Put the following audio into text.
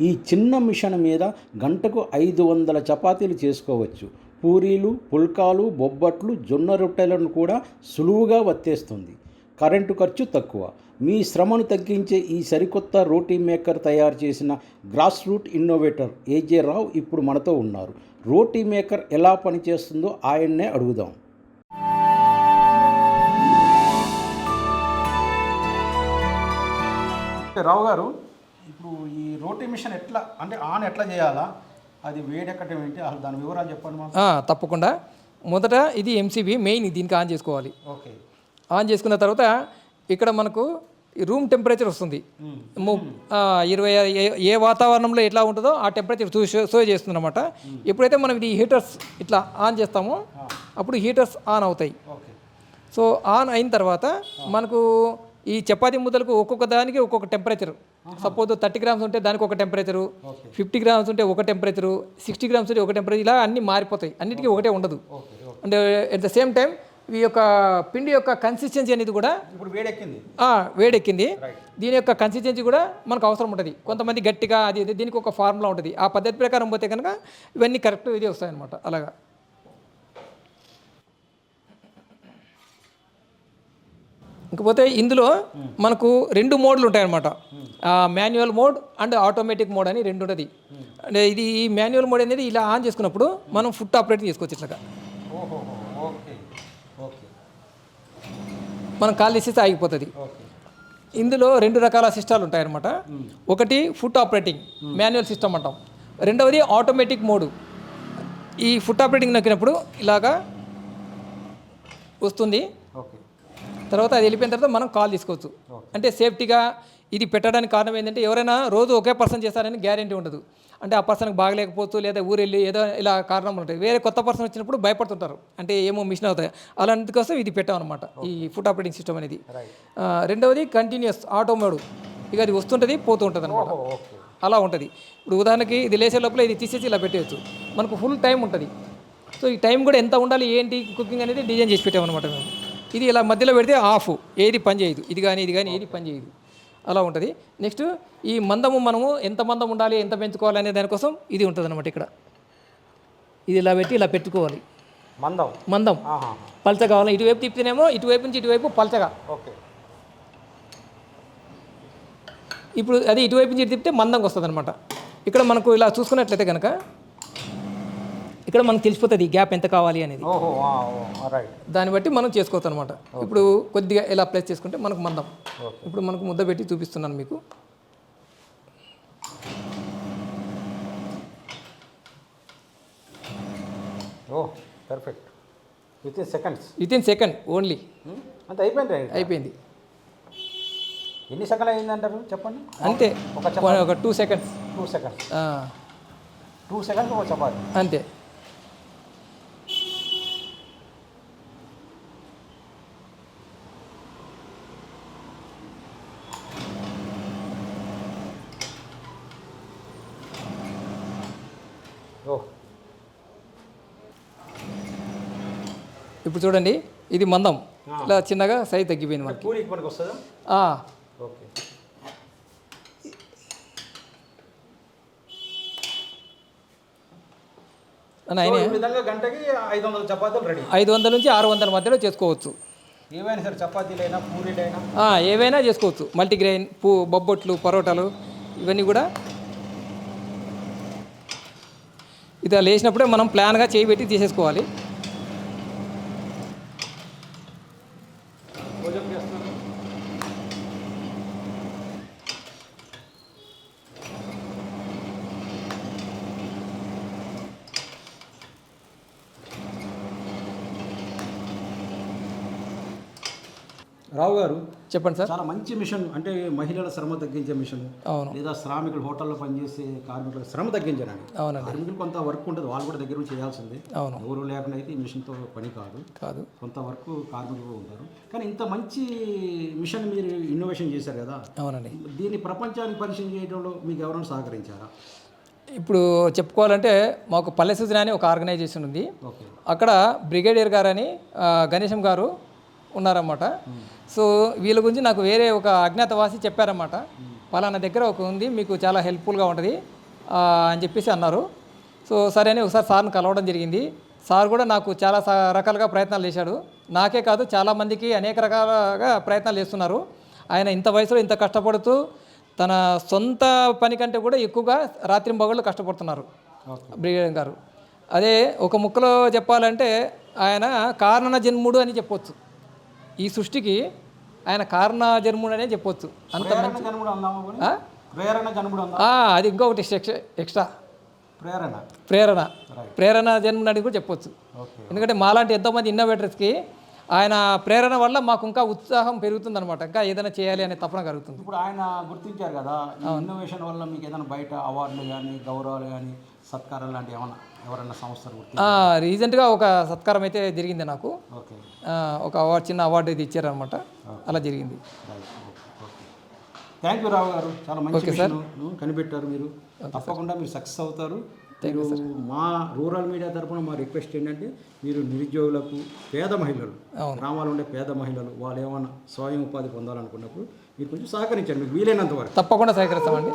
ఈ చిన్న మిషన్ మీద గంటకు ఐదు వందల చపాతీలు చేసుకోవచ్చు. పూరీలు పుల్కాలు బొబ్బట్లు జొన్న రొట్టెలను కూడా సులువుగా వత్తేస్తుంది. కరెంటు ఖర్చు తక్కువ. మీ శ్రమను తగ్గించే ఈ సరికొత్త రోటీ మేకర్ తయారు చేసిన grass root innovator A J ఇప్పుడు మనతో ఉన్నారు. రోటీ మేకర్ ఎలా పనిచేస్తుందో ఆయన్నే అడుగుదాం. రావు గారు ఇప్పుడు ఈ రోటీ మిషన్ ఎట్లా అంటే ఆన్ ఎట్లా చేయాలా? అది వేడెక్కటం ఏంటి? అసలు దాని వివరాలు చెప్పండి తప్పకుండా. మొదట ఇది ఎంసీబీ మెయిన్ దీనికి ఆన్ చేసుకోవాలి. ఓకే. ఆన్ చేసుకున్న తర్వాత ఇక్కడ మనకు రూమ్ టెంపరేచర్ వస్తుంది. ఇరవై ఏ- వాతావరణంలో ఎట్లా ఉంటుందో ఆ టెంపరేచర్ చూ షో చేస్తుంది అనమాట ఎప్పుడైతే మనం ఇది హీటర్స్ ఇట్లా ఆన్ చేస్తామో అప్పుడు హీటర్స్ ఆన్ అవుతాయి. ఓకే. సో ఆన్ అయిన తర్వాత మనకు ఈ చపాతీ ముద్దలకు ఒక్కొక్క దానికి ఒక్కొక్క టెంపరేచర్ సపోజ్ థర్టీ గ్రామ్స్ ఉంటే దానికి ఒక టెంపరేచరు ఫిఫ్టీ గ్రామ్స్ ఉంటే ఒక టెంపరేచరు సిక్స్టీ గ్రామ్స్ ఉంటే ఒక టెంపరేచర్ ఇలా అన్నీ మారిపోతాయి. అన్నిటికీ ఒకటే ఉండదు. ఓకే అంటే ఎట్ ద సేమ్ టైం ఈ యొక్క పిండి యొక్క కన్సిస్టెన్సీ అనేది కూడా ఇప్పుడు వేడెక్కింది. ఆ, వేడెక్కింది. దీని యొక్క కన్సిస్టెన్సీ కూడా మనకు అవసరం ఉంటుంది. కొంతమంది గట్టిగా అది దీనికి ఒక ఫార్ములా ఉంటుంది. ఆ పద్ధతి ప్రకారం పోతే కనుక ఇవన్నీ కరెక్ట్ ఇది వస్తాయన్నమాట. అలాగా. ఇకపోతే ఇందులో మనకు రెండు మోడ్లు ఉంటాయన్నమాట. Manual mode and automatic mode అని రెండు ఉంటుంది. అంటే ఇది ఈ మాన్యువల్ మోడ్ అనేది ఇలా ఆన్ చేసుకున్నప్పుడు మనం ఫుట్ ఆపరేట్ చేసుకోవచ్చు ఇట్లాగా. మనం కాల్ తీసేస్తే ఆగిపోతుంది. ఇందులో రెండు రకాల సిస్టాలు ఉంటాయన్నమాట. ఒకటి ఫుట్ ఆపరేటింగ్ మాన్యువల్ సిస్టమ్ అంటాం. రెండవది ఆటోమేటిక్ మోడు. ఈ ఫుట్ ఆపరేటింగ్ నొక్కినప్పుడు ఇలాగా వస్తుంది. తర్వాత అది వెళ్ళిపోయిన తర్వాత మనం కాల్ తీసుకోవచ్చు. అంటే సేఫ్టీగా ఇది పెట్టడానికి కారణం ఏంటంటే ఎవరైనా రోజు ఒకే పర్సన్ చేస్తారని గ్యారంటీ ఉండదు. అంటే ఆ పర్సన్కి బాగలేకపోవచ్చు లేదా ఊరు వెళ్ళి ఏదో ఇలా కారణం ఉంటాయి. వేరే కొత్త పర్సన్ వచ్చినప్పుడు భయపడుతుంటారు. అంటే ఏమో మిషన్ అవుతాయి. అలాంటికోసం ఇది పెట్టామన్నమాట ఈ ఫుట్ ఆపరేటింగ్ సిస్టమ్ అనేది. రెండవది కంటిన్యూస్ ఆటో మోడ్. ఇక అది వస్తుంటుంది పోతూ ఉంటుంది అనమాట అలా ఉంటుంది. ఇప్పుడు ఉదాహరణకి ఇది లేచే లోపల ఇది తీసేసి ఇలా పెట్టేయచ్చు. మనకు ఫుల్ టైం ఉంటుంది. సో ఈ టైం కూడా ఎంత ఉండాలి ఏంటి కుకింగ్ అనేది డిజైన్ చేసి పెట్టామన్నమాట మేము. ఇది ఇలా మధ్యలో పెడితే ఆఫ్ ఏది పని చేయదు. ఇది కానీ ఇది కానీ ఏది పని చేయదు. అలా ఉంటుంది. నెక్స్ట్ ఈ మందము మనము ఎంత మందం ఉండాలి ఎంత పెంచుకోవాలి అనే దానికోసం ఇది ఉంటుంది అనమాట ఇక్కడ. ఇది ఇలా పెట్టి ఇలా పెట్టుకోవాలి. మందం. మందం. పల్చ కావాలి ఇటువైపు తిప్పితేనేమో ఇటువైపు నుంచి ఇటువైపు పల్చగా. ఓకే. ఇప్పుడు అది ఇటువైపు నుంచి ఇటు తిప్పితే మందంగా వస్తుంది అనమాట ఇక్కడ మనకు ఇలా చూసుకున్నట్లయితే కనుక ఇక్కడ మనకు తెలిసిపోతుంది ఈ గ్యాప్ ఎంత కావాలి అనేది. దాన్ని బట్టి మనం చేసుకోవచ్చు అనమాట ఇప్పుడు కొద్దిగా ఇలా ప్లేస్ చేసుకుంటే మనకు మందం. ఇప్పుడు మనకు ముద్ద పెట్టి చూపిస్తున్నాను మీకు. Perfect within seconds within second only అంత అయిపోయింది అయిపోయింది. ఎన్ని సెకండ్లు అయిందంటారు? చెప్పండి. అంతే. ఒక ఒక two seconds two seconds two seconds ఒక చపాతి. అంతే. ఇప్పుడు చూడండి ఇది మందం. ఇలా చిన్నగా సైజ్ తగ్గిపోయింది మనకి. ఐదు వందల నుంచి ఆరు వందల మధ్యలో చేసుకోవచ్చు. ఏవైనా సరే చపాతీలైనా పూరీలైనా. ఆ, ఏవైనా చేసుకోవచ్చు. మల్టీగ్రెయిన్ పూ బొబ్బొట్లు పరోటాలు ఇవన్నీ కూడా. ఇది అలా వేసినప్పుడే మనం ప్లాన్గా చేయి పెట్టి తీసేసుకోవాలి. రావు గారు చెప్పండి సార్. చాలా మంచి మిషన్ అంటే మహిళల శ్రమ తగ్గించే మిషన్. అవును. లేదా శ్రామికులు హోటల్లో పనిచేసే కార్మికుల శ్రమ తగ్గించడానికి. అవునండి. కార్మికులు కొంత వర్క్ ఉంటుంది వాళ్ళు కూడా దగ్గర నుంచి చేయాల్సిందే. అవును. ఎవరు లేకుండా అయితే ఈ మిషన్తో పని కాదు. కాదు. కొంత వరకు కార్మికులు ఉంటారు. కానీ ఇంత మంచి మిషన్ మీరు ఇన్నోవేషన్ చేశారు కదా. అవునండి. దీన్ని ప్రపంచానికి పరిచయం చేయడంలో మీకు ఎవరైనా సహకరించారా? ఇప్పుడు చెప్పుకోవాలంటే మాకు పల్లె సూచన అని ఒక ఆర్గనైజేషన్ ఉంది. అక్కడ బ్రిగేడియర్ గారని ఆ, గణేశం గారు ఉన్నారన్నమాట. సో వీళ్ళ గురించి నాకు వేరే ఒక అజ్ఞాతవాసి చెప్పారన్నమాట. పలానా దగ్గర ఒక ఉంది మీకు చాలా హెల్ప్ఫుల్గా ఉంటుంది అని చెప్పేసి అన్నారు. సో సరే అని ఒకసారి సార్ని కలవడం జరిగింది. సార్ కూడా నాకు చాలా రకాలుగా ప్రయత్నాలు చేశాడు. నాకే కాదు చాలామందికి అనేక రకాలుగా ప్రయత్నాలు చేస్తున్నారు. ఆయన ఇంత వయసులో ఇంత కష్టపడుతూ తన సొంత పని కంటే కూడా ఎక్కువగా రాత్రింబగళ్ళు కష్టపడుతున్నారు. బ్రిగేడియర్ గారు. అదే ఒక ముక్కలో చెప్పాలంటే ఆయన కారణ జన్ముడు అని చెప్పొచ్చు. ఈ సృష్టికి ఆయన కారణ జన్ముడు అనే చెప్పొచ్చు అంత అందా ఇంకొకటి ఎక్స్ట్రా. ప్రేరణ. ప్రేరణ. ప్రేరణ జన్ముడు అని కూడా చెప్పొచ్చు. ఎందుకంటే మాలాంటి ఎంతోమంది ఇన్నోవేటర్స్కి ఆయన ప్రేరణ వల్ల మాకు ఇంకా ఉత్సాహం పెరుగుతుందన్నమాట. ఇంకా ఏదైనా చేయాలి అనే తపన కలుగుతుంది. ఇప్పుడు ఆయన గుర్తించారు కదా ఇన్నోవేషన్ వల్ల మీకు ఏదైనా బయట అవార్డులు కానీ గౌరవాలు కానీ సత్కారాలు లాంటివి ఏమన్నా ఎవరైనా సంస్థలు రీసెంట్గా ఒక సత్కారం అయితే జరిగింది నాకు. ఒక అవార్డు చిన్న అవార్డు ఇది ఇచ్చారనమాట అలా జరిగింది. థ్యాంక్ యూ రావు గారు. చాలా మంచి విషయం కనిపెట్టారు మీరు. తప్పకుండా మీరు సక్సెస్ అవుతారు. మీరు మా రూరల్ మీడియా తరపున మా రిక్వెస్ట్ ఏంటంటే మీరు నిరుద్యోగులకు పేద మహిళలు గ్రామాల్లో ఉండే పేద మహిళలు వాళ్ళు ఏమైనా స్వయం ఉపాధి పొందాలనుకున్నప్పుడు మీరు కొంచెం సహకరించండి. మీకు వీలైనంత వరకు. తప్పకుండా సహకరిస్తామండి.